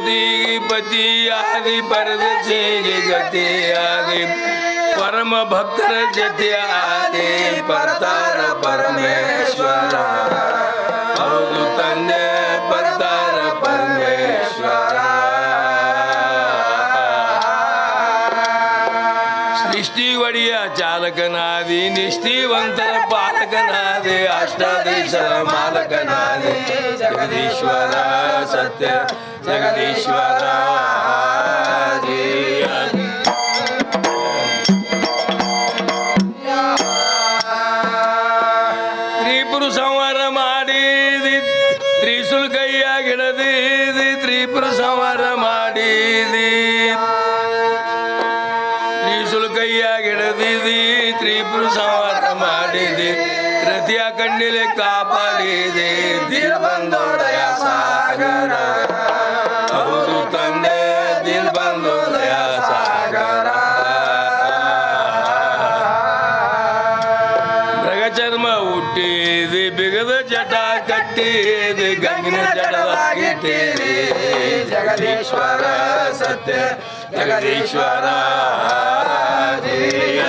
पति पति आदि पर गति आदि। परम भक्त जते आदि, परतार परमेश्वर। भगतन परतार परमेश्वर। ಒಡೆಯ ಚಾಲಕನಾದಿ ನಿಷ್ಠಿವಂತರ ಪಾಲಕನಾದಿ ಅಷ್ಟಾದೀಶರ ಮಾಲಕನಾದಿ ಜಗದೀಶ್ವರ ಸತ್ಯ ಜಗದೀಶ್ವರ. ತ್ರಿಪುರ ಸಂಹಾರ ಮಾಡಿದಿ ತ್ರಿಶೂಲ್ ಕೈಯಾಗಿಡದಿದಿ ತ್ರಿಪುರ ಸಂಹಾರ ಮಾಡಿದಿ ಜಗದೀಶ್ವರ ಸತ್ಯ ಜಗದೀಶ್ವರ ಜಯ.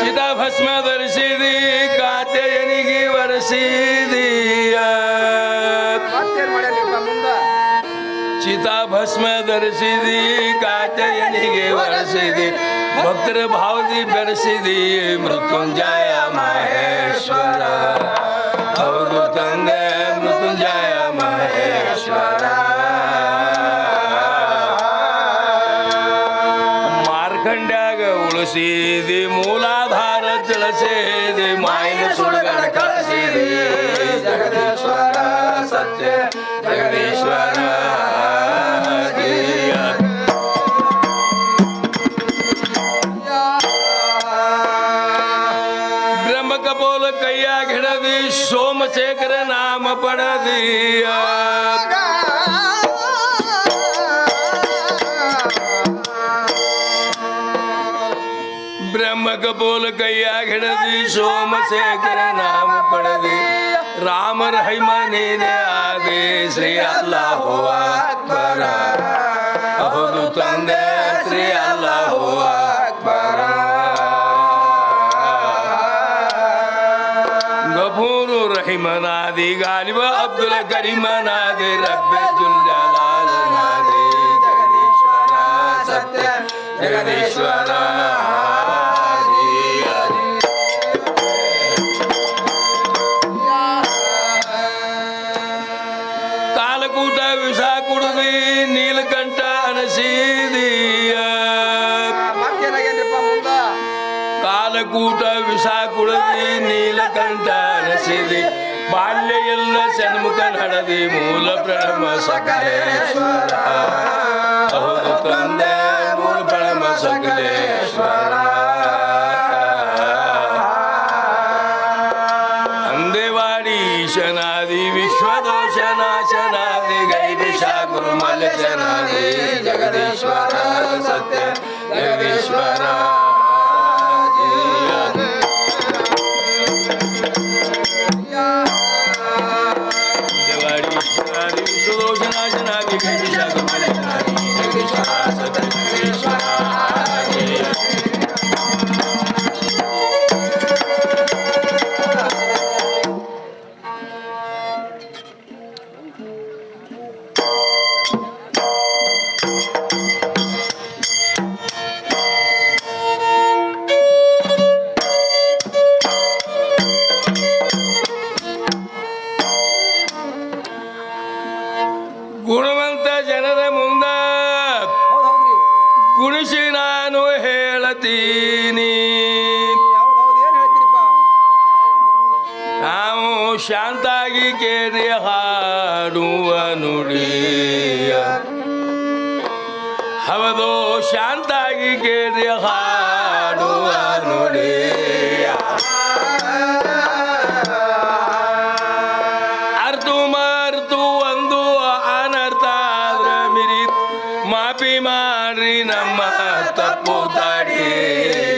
ಚಿತಾಭಸ್ಮ ಧರಿಸಿದಿ ಕಾತೆಯನಿಗೆ ವರಸಿದೀಯ ಮತ್ತೇನ್ ಮಾಡ್ಯಾನಿಪ್ಪ ಮುಂದ ಚಿತಾಭಸ್ಮ ಧರಿಸಿದಿ ಕಾತೆಯನಿಗೆ ವರಸಿದಿ ಭಕ್ತರ ಭಾವದಿ ಬೆರೆಸಿದಿ Mrityunjaya Maheshwara Saraswara, Avadutande Mrutunjaya. ಕೈಯಾಗ ಹಿಡದಿ, ಸೋಮಶೇಖರ ನಾಮ ಪಡದಿಯ. ಬ್ರಹ್ಮ ಕಪೋಲ ಕೈಯಾಗ ಹಿಡದಿ, ಸೋಮಶೇಖರ ನಾಮ ಪಡದಿ ರಾಮರ ಹೈಮನೇನೆ ಆದೇ, ಶ್ರೀ ಅಲ್ಲಾಹು அதிகாலிவ அப்துல் கரிமநாதர் జ్ఞానది మూల బ్రహ్మ సకలేశ్వర. ಹೇಳತೀನಿ. ನಾವು ಶಾಂತಾಗಿ ಕೇಳಿ ಹಾಡುವ ನುಡಿ. ಹೌದು ಶಾಂತಾಗಿ ಕೇಳಿ ಹಾಡುವ ನುಡಿ. ಮಾಡ್ರಿ ನಮ್ಮ ತಪ್ಪು ತಡಿ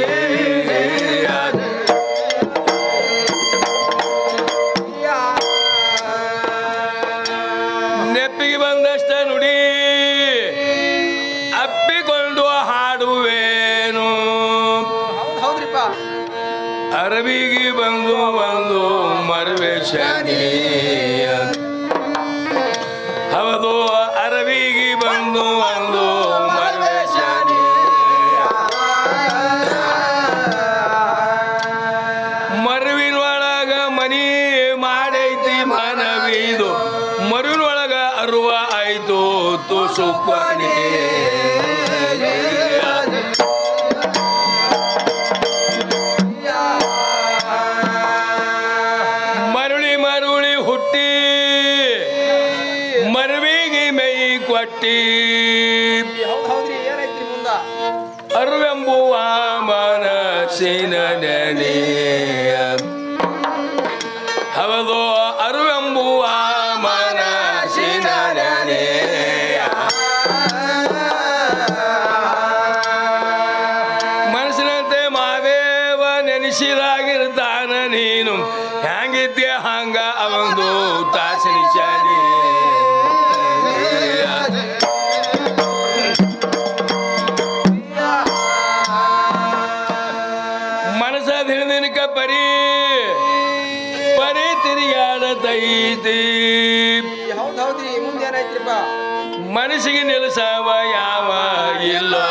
ಅರಬಿಗೆ ಬಂದು ಬಂದು ಮರುವೆ ಶನಿ ಹೌದು, ಅರಬಿಗೆ ಬಂದು ಬಂದು ಮರುವೆ ಶನಿ ಮರುವಿನೊಳಗ ಮನಿ ಮಾಡೈತಿ ಮನವಿದು. ಮರುವಿನೊಳಗ ಅರುವ ಆಯ್ತು ತುಸು ಮುಂದ? ಅರುವೆಂಬುವ ಮನಸ್ಸಿನ ನೆನೆ ಹೌದು ಮನಸ್ಸಿಗೆ ನಿಲ್ಲಿಸವ ಯಾವ ಇಲ್ಲೋ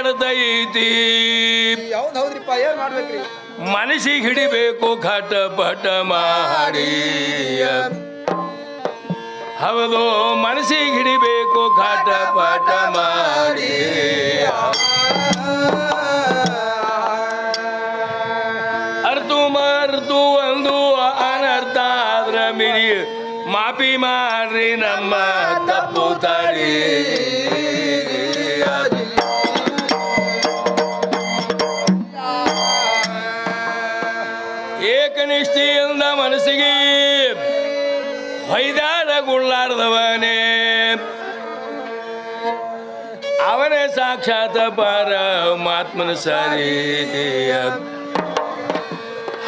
ಕೆಡತೈತಿ ಹೌದ್ ಹೌದ್ರಿಪ್ಪ ಏನ್ ಮಾಡ್ಬೇಕ್ರಿ? ಮನಸ್ಸಿಗೆ ಹಿಡಿಬೇಕು ಘಟ ಪಟ ಮಾಡಿ. ಹೌದು ಮನಸ್ಸಿಗೆ ಹಿಡಿಬೇಕು ಘಟ ಪಟ ಮಾಡಿ. ಅರ್ತು ಮರ್ತು ಒಂದು ಅನರ್ಥ ಆದ್ರ ಮಿರಿ ಮಾಪಿ ಮಾಡ್ರಿ ನಮ್ಮ ತಪ್ಪು ತಡಿ ಏಕನಿಷ್ಠೆಯಿಂದ ಮನಸ್ಸಿಗೆ ಗುಳ್ಳಾರ್ದವನೇ ಅವನೇ ಸಾಕ್ಷಾತ್ ಪರಮಾತ್ಮನ ಸರಿ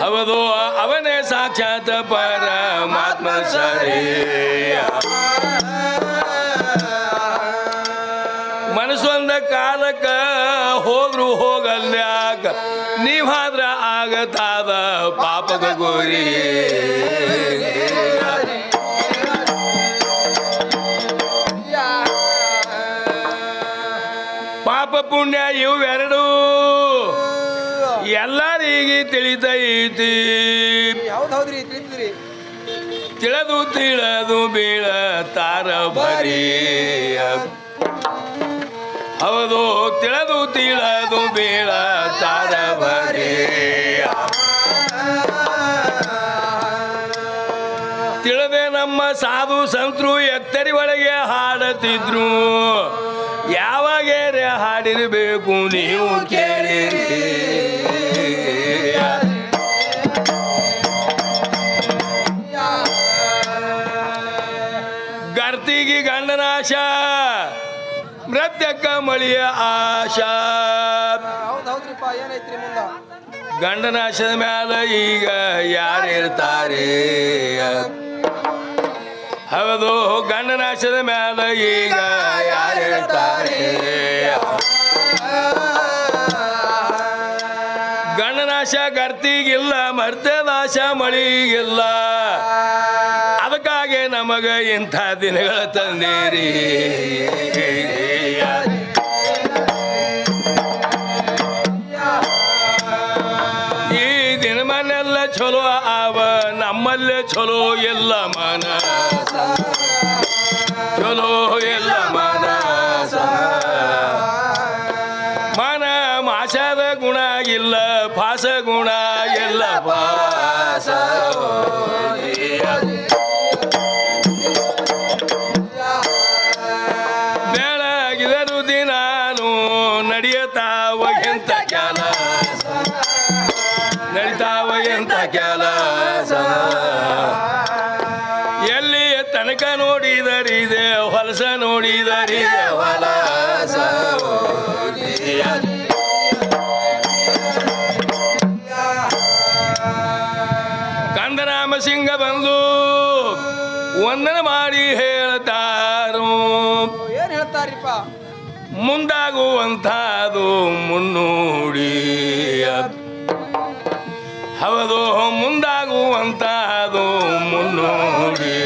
ಹೌದು ಅವನೇ ಸಾಕ್ಷಾತ್ ಪರಮಾತ್ಮ ಸರಿ ಮನಸ್ಸೊಂದ ಕಾಲಕ್ಕ ಹೋದ್ರು ಹೋಗಲ್ಯಾಕ. ನೀವಾದ್ರ ಆಗತಾದ ಪಾಪದ ಗುರಿ. ಪಾಪ ಪುಣ್ಯ ಇವೆರಡು ಎಲ್ಲರಿಗೆ ತಿಳಿತೈತಿ. ತಿಳದು ತಿಳದು ತಿಳಿದ್ರಿ ತಿಳಿದು ತಿಳಿದು ಬೀಳ ತಾರ ಬರೀ. ಹೌದು, ತಿಳದು ತಿಳದು ಬೀಳ ತಾರ ತಿಳದೆ ನಮ್ಮ ಸಾಧು ಸಂತರು ಎತ್ತರಿ ಒಳಗೆ ಹಾಡುತ್ತಿದ್ರು ಯಾವಾಗ ಹಾಡಿರಬೇಕು ನೀವು ಕೇಳಿರಿ. ಗರ್ತಿಗೆ ಗಂಡನಾಶ ಮೃತ್ಯಕ್ಕ ಮಳಿಯ ಆಶಾ. ಹೌದ್ ಹೌದ್ರಿಪ್ಪ ಏನೈತ್ರಿ ಮುಂದ ಗಂಡನಾಶದ ಮ್ಯಾಲ ಈಗ ಯಾರಿರ್ತಾರೆ ಹೌದು ಗಂಡನಾಶದ ಮ್ಯಾಲ ಈಗ ಯಾರಿರ್ತಾರೆ ಹೇಳ್ತಾರೆ ಗಂಡನಾಶ ಗರ್ತಿಗಿಲ್ಲ ಮರ್ತದಾಶ ಮಳಿಗಿಲ್ಲ. ಅದಕ್ಕಾಗೆ ನಮಗ ಇಂಥ ದಿನಗಳ ತಂದೇರಿ. ಮನ ಚಲೋ ಎಲ್ಲ ಮನ ಮನ ಮಾಸದ ಗುಣ ಇಲ್ಲ, ಪಾಸ ಗುಣ ಎಲ್ಲ ಪಾಸ ಬೆಳಗಿದರು ದಿನಾನು ನಡೆಯತಾವ ಎಂತ ಕೆಲಸ ನಡಿತಾವ ಎಂತ ಕೆಲಸ ನೋಡಿದರಿದೆ ನೋಡಿದರಿ ವಲಸ ಕಂದರಾಮ ಸಿಂಗ ಬಂದು ವಂದನ ಮಾಡಿ ಹೇಳ್ತಾರು. ಏನ್ ಹೇಳ್ತಾರಿಪ್ಪ? ಮುಂದಾಗುವಂಥದು ಮುನ್ನೋಡಿ. ಹೌದು ಮುಂದಾಗುವಂತಾದು ಮುನ್ನೋಡಿ.